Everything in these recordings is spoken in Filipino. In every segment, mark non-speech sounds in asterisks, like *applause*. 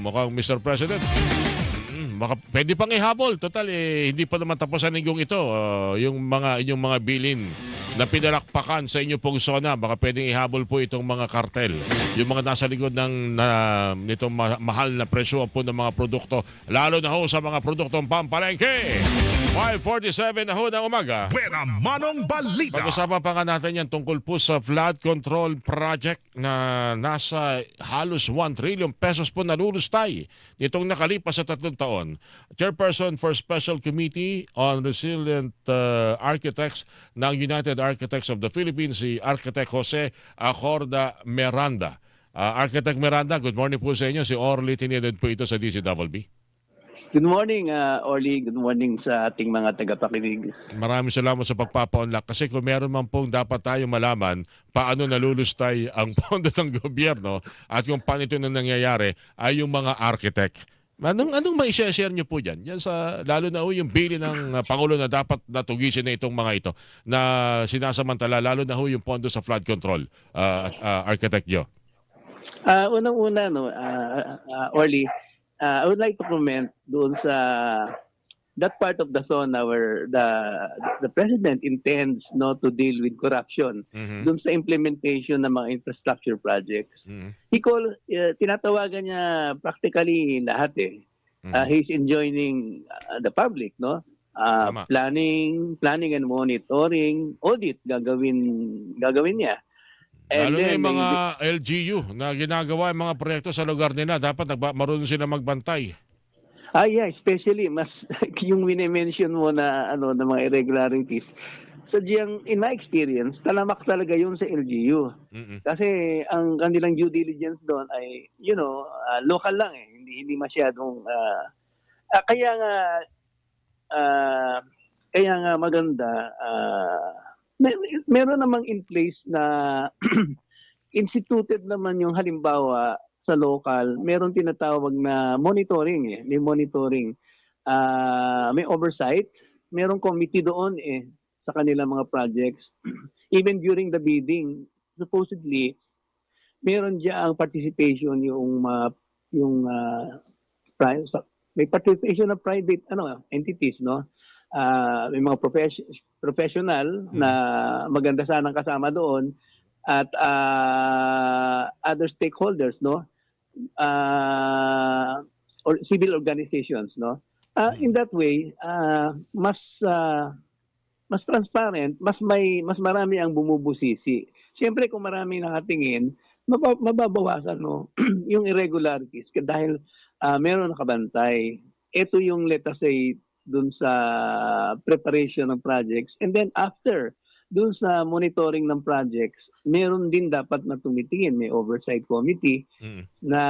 mukhang Mr. President, mm, baka, pwede pang ihabol. Total, eh, hindi pa naman tapos ang ito. Ah, yung mga inyong mga bilin na pinalakpakan sa inyo pong zona, baka pwedeng ihabol po itong mga kartel. Yung mga nasa likod ng na, nitong ma- mahal na presyo po ng mga produkto, lalo na ho sa mga produktong pampalengke. 547 na ho ng umaga. Buena Manong Balita. Pag-usapan pa nga natin yan tungkol po sa flood control project na nasa halos 1 trillion pesos po nalulustay nitong nakalipas sa tatlong taon. Chairperson for Special Committee on Resilient uh, Architects ng United Architects of the Philippines, si Architect Jose Acorda Miranda. Uh, Architect Miranda, good morning po sa inyo. Si Orly tinidad po ito sa DCWB. Good morning, uh, Orly. Good morning sa ating mga tagapakinig. Maraming salamat sa pagpapaunlak kasi kung meron man pong dapat tayo malaman paano nalulustay ang *laughs* pondo ng gobyerno at kung paano ito na nangyayari ay yung mga architect. Anong, anong may share niyo po dyan? Yan sa, lalo na ho yung bili ng uh, Pangulo na dapat natugisin na itong mga ito na sinasamantala, lalo na ho yung pondo sa flood control, uh, uh, architect nyo. Uh, Unang-una, no, uh, uh, Orly, uh, I would like to comment doon sa that part of the zone where the the president intends no to deal with corruption Mhm. doon sa implementation ng mga infrastructure projects. Mhm. He call uh, tinatawagan niya practically lahat eh. Mhm. Uh, he's enjoining uh, the public, no? Uh, Tama. planning, planning and monitoring, audit gagawin gagawin niya. Lalo na then yung may- mga LGU na ginagawa yung mga proyekto sa lugar nila, dapat nagba, marunong sila magbantay. Ah, yeah, especially mas *laughs* yung wini-mention mo na ano na mga irregularities. Sadyang in my experience, talamak talaga yun sa LGU. Mhm. Kasi ang kanilang due diligence doon ay, you know, ah, local lang eh. Hindi hindi masyadong ah, ah, kaya nga ah, kaya nga maganda ah, may- meron namang in place na *clears throat* instituted naman yung halimbawa sa local, meron tinatawag na monitoring eh. May monitoring. Ah, may oversight. Merong committee doon eh sa kanilang mga projects. *clears throat* Even during the bidding, supposedly, meron diyan ang participation yung uh, yung uh, may participation ng private ano entities no Ah, may mga profes- professional na maganda sanang kasama doon at ah, other stakeholders no? Ah, or civil organizations no? Ah, in that way ah, mas ah, mas transparent, mas may mas marami ang bumubusisi. Siyempre kung marami nakatingin, maba- mababawasan no? *clears throat* Yung irregularities. Dahil ah, meron nakabantay. Ito yung let us say dun sa preparation ng projects and then after dun sa monitoring ng projects, meron din dapat na tumitingin, may oversight committee Mhm. na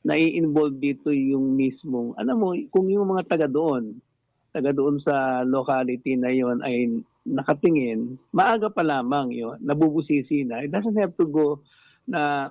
nai-involve dito yung mismong, ano mo, kung yung mga taga doon, taga doon sa locality na yon ay nakatingin, maaga pa lamang yun, nabubusisi na. It doesn't have to go na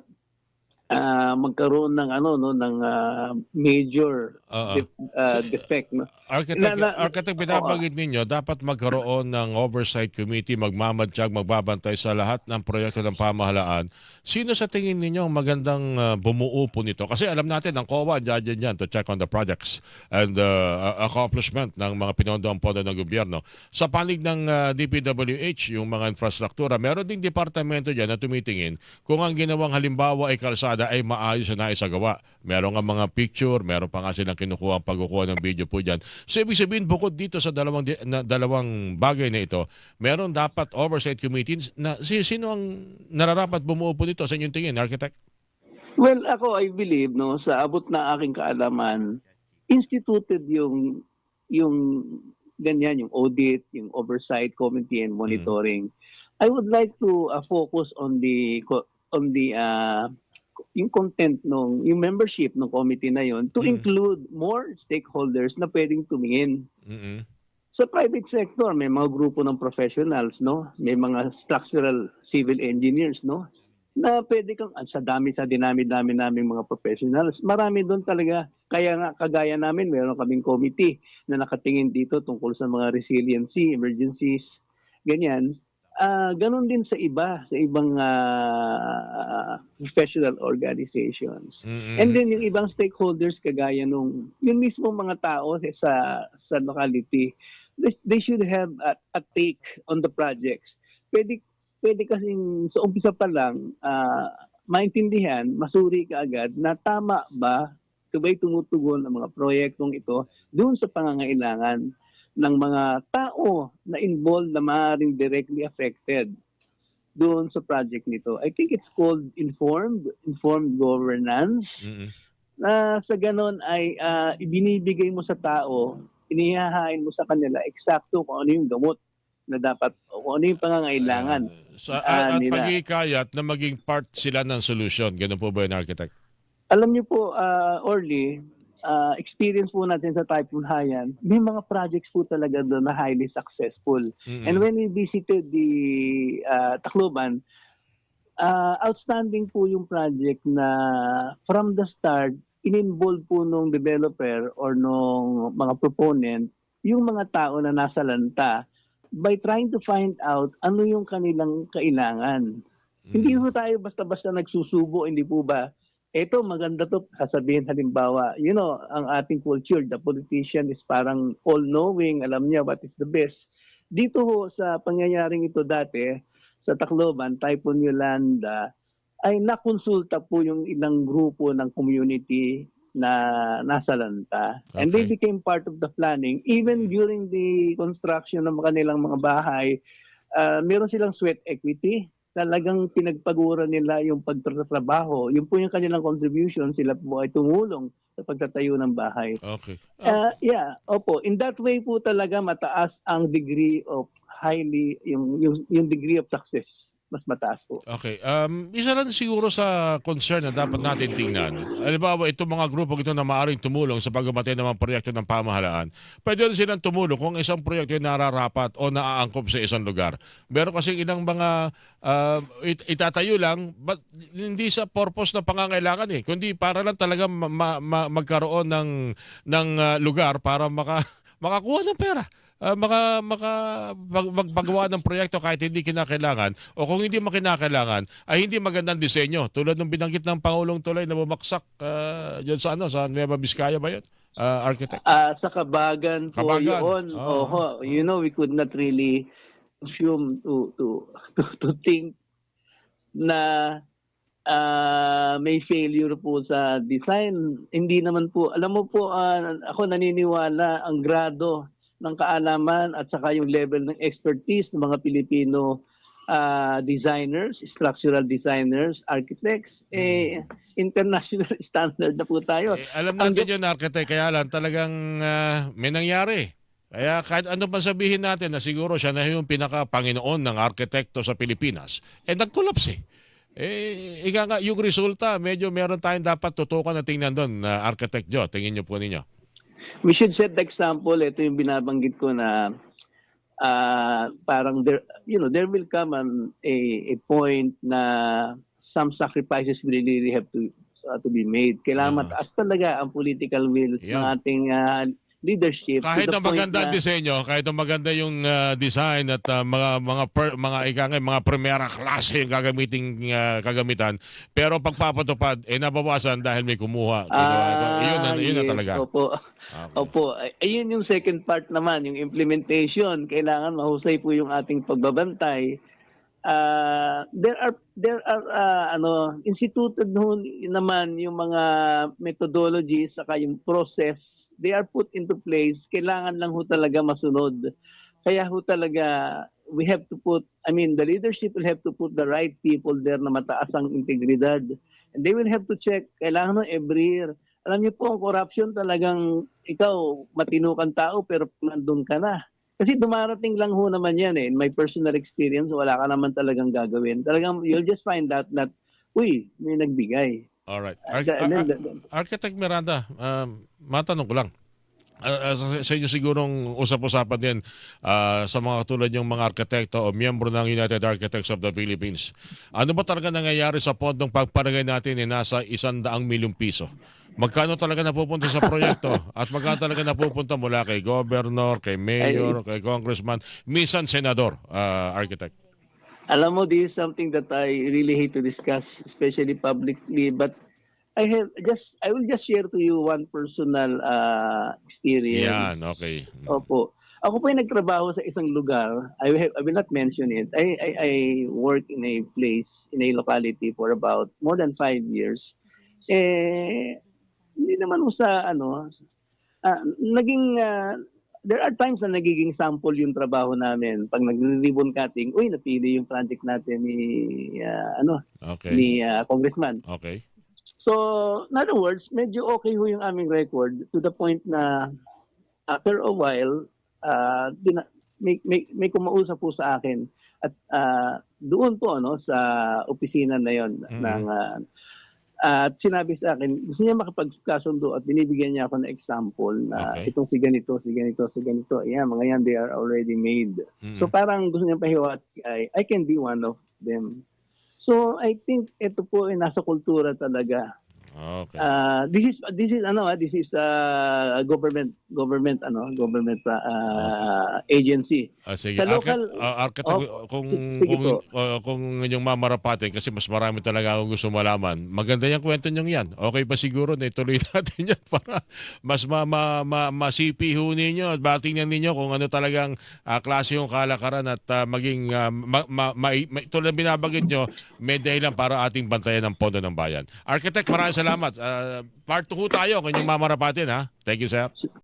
ah, magkaroon ng ano no ng ah, major Oo. def- ah, defect no. Architect, Na- na- architect binabanggit ninyo, dapat magkaroon ng oversight committee, magmamadjag, magbabantay sa lahat ng proyekto ng pamahalaan. Sino sa tingin ninyo ang magandang uh, bumuo po nito? Kasi alam natin, ang COA, dyan yan to check on the projects and uh, accomplishment ng mga pinondo ang pondo ng gobyerno. Sa panig ng uh, DPWH, yung mga infrastruktura, meron ding departamento dyan na tumitingin kung ang ginawang halimbawa ay kalsada ay maayos na naisagawa. Meron nga mga picture, meron pa nga silang kinukuha ang pagkukuha ng video po dyan. So ibig sabihin, bukod dito sa dalawang, na, dalawang bagay na ito, meron dapat oversight committees na si, sino ang nararapat bumuo po dito sa inyong tingin, architect? Well, ako I believe no sa abot na aking kaalaman, instituted yung yung ganyan yung audit, yung oversight committee and monitoring. I would like to uh, focus on the on the uh, yung content nung yung membership ng committee na yon to Mm. include more stakeholders na pwedeng tumingin. mm Sa private sector, may mga grupo ng professionals, no? May mga structural civil engineers, no? Na pwede kang, ah, sa dami, sa dinami-dami naming mga professionals, marami doon talaga. Kaya nga, kagaya namin, meron kaming committee na nakatingin dito tungkol sa mga resiliency, emergencies, ganyan. Ah, ganun din sa iba, sa ibang ah, professional organizations. Mm-mm. And then yung ibang stakeholders kagaya nung yung mismo mga tao sa sa locality, they, they should have a, a take on the projects. Pwede pwede kasing sa umpisa pa lang ah, maintindihan, masuri ka agad na tama ba sabay tumutugon ang mga proyektong ito doon sa pangangailangan ng mga tao na involved na maaaring directly affected doon sa project nito. I think it's called informed informed governance Mm-mm. na sa ganon ay ah, ibinibigay mo sa tao, inihahain mo sa kanila eksakto kung ano yung gamot na dapat kung ano yung pangangailangan. Sa, Ah, at, at nila. pagkikayat na maging part sila ng solution. Ganun po ba yun, architect? Alam niyo po, uh, Orly, ah, experience po natin sa Typhoon Haiyan, may mga projects po talaga doon na highly successful. Mm-mm. And when we visited the uh, Tacloban, uh, outstanding po yung project na from the start, in-involve po nung developer or nung mga proponent yung mga tao na nasa lanta by trying to find out ano yung kanilang kailangan. Hindi po tayo basta-basta nagsusubo, hindi po ba? Ito, maganda to, sasabihin halimbawa, you know, ang ating culture, the politician is parang all-knowing, alam niya what is the best. Dito ho, sa pangyayaring ito dati, sa Tacloban, Typhoon Yolanda, ay nakonsulta po yung ilang grupo ng community na nasa lanta. And they Okay. became part of the planning. Even during the construction ng kanilang mga bahay, ah, meron silang sweat equity. Talagang pinagpagura nila yung pagtatrabaho. Yun po yung kanilang contribution. Sila po ay tumulong sa pagtatayo ng bahay. Okay. Ah, Uh, yeah, opo. In that way po talaga mataas ang degree of highly, yung, yung, yung degree of success. Mas mataas po. Okay. Um, isa lang siguro sa concern na dapat natin tingnan. Halimbawa, itong mga grupo ito na maaaring tumulong sa paggamatay ng mga proyekto ng pamahalaan, pwede rin silang tumulong kung isang proyekto ay nararapat o naaangkop sa isang lugar. Meron kasi ilang mga uh, it- itatayo lang, but hindi sa purpose na pangangailangan eh, kundi para lang talaga ma- ma- magkaroon ng, ng uh, lugar para maka, *laughs* makakuha ng pera. Ah, maka maka mag- magpagawa ng proyekto kahit hindi kinakailangan o kung hindi mo kinakailangan ay hindi magandang disenyo tulad ng binanggit ng pangulong tuloy na bumaksak uh, yun sa ano sa Nueva Vizcaya ba yun Ah, architect Ah, sa Kabagan po Kabagan. yun. Oo. Oho. You know, we could not really assume to to *laughs* to, to think na ah, may failure po sa design. Hindi naman po, alam mo po, ah, ako naniniwala ang grado ng kaalaman at saka yung level ng expertise ng mga Pilipino ah, designers, structural designers, architects, eh, international *laughs* standard na po tayo. Eh, alam natin yun architect kaya lang talagang ah, may nangyari kaya kahit ano pa sabihin natin na siguro siya na yung pinaka-panginoon ng arkitekto sa Pilipinas, eh nag-collapse eh. Eh, ika nga, yung resulta, medyo meron tayong dapat tutukan na tingnan doon na architect Joe. Tingin niyo po ninyo. We should set the example. Ito yung binabanggit ko na ah, parang there, you know, there will come an, a, a point na some sacrifices will really have to uh, to be made. Kailangan Ah. mataas talaga ang political will ng Yan. ating ah, leadership. Kahit point maganda ang na- disenyo, kahit na maganda yung ah, design at ah, mga mga per, mga ika nga, mga primera klase yung gagamiting ah, kagamitan, pero pagpapatupad eh nabawasan dahil may kumuha. Ah, yun na yun na talaga. Opo. Okay. Opo, ay- ayun yung second part naman, yung implementation. Kailangan mahusay po yung ating pagbabantay. Ah, there are there are ah, ano instituted ho naman yung mga methodologies saka yung process they are put into place kailangan lang ho talaga masunod kaya ho talaga we have to put I mean the leadership will have to put the right people there na mataas ang integridad and they will have to check kailangan ho every year alam niyo po, ang corruption talagang ikaw, matino kang tao pero nandun ka na. Kasi dumarating lang ho naman yan eh. In my personal experience, wala ka naman talagang gagawin. Talagang you'll just find out that, uy, may nagbigay. All right. Uh, Ar- ar- the- Architect Miranda, um, matanong ko lang. Ah, ah, sa, inyo sigurong usap-usapan din ah, sa mga tulad yung mga arkitekto o miyembro ng United Architects of the Philippines. Ano ba talaga nangyayari sa pondong pagparagay natin eh nasa isandaang milyong piso? Magkano talaga napupunta sa proyekto at magkano talaga napupunta mula kay governor, kay mayor, kay congressman, minsan senador, ah, architect? Alam mo, this is something that I really hate to discuss, especially publicly. But I have just, I will just share to you one personal uh, experience. Yan, okay. Opo. Ako po ay nagtrabaho sa isang lugar. I, will- I will not mention it. I, I, I work in a place, in a locality for about more than five years. Eh, hindi naman sa ano, ah, naging, ah, there are times na nagiging sample yung trabaho namin. Pag nag-ribbon cutting, uy, napili yung project natin ni, ah, ano, Okay. ni ah, congressman. Okay. So, in other words, medyo okay ho yung aming record to the point na after a while, uh, dina- may, may, may kumausap po sa akin at ah, doon po ano sa opisina na yon Mhm. ng ah, at sinabi sa akin gusto niya makipagkasundo at binibigyan niya ako ng example na Okay. itong si ganito, si ganito, si ganito. Ayan, mga yan, they are already made. Mm. So parang gusto niya pahiwat, I, I can be one of them. So I think ito po ay nasa kultura talaga. Okay. Uh, this is this is ano ah, this is uh, government government ano government uh, agency. Ah, sige. Sa local- ah, architect, kung Sige kung po. ah, kung inyong mamarapatin kasi mas marami talaga akong gusto malaman. Maganda yung kwento nyo yan. Okay pa siguro na ituloy *laughs* natin yan para mas ma, ma, ma, masipi ho ninyo at batingnan ninyo kung ano talagang ah, klase yung kalakaran at ah, maging ah, ma, ma, ma, ma, tulad ng binabagit nyo, may dahilan para ating bantayan ang pondo ng bayan. Architect, maraming salamat. Ah, part 2 tayo kung inyong mamarapatin ha. Thank you, sir.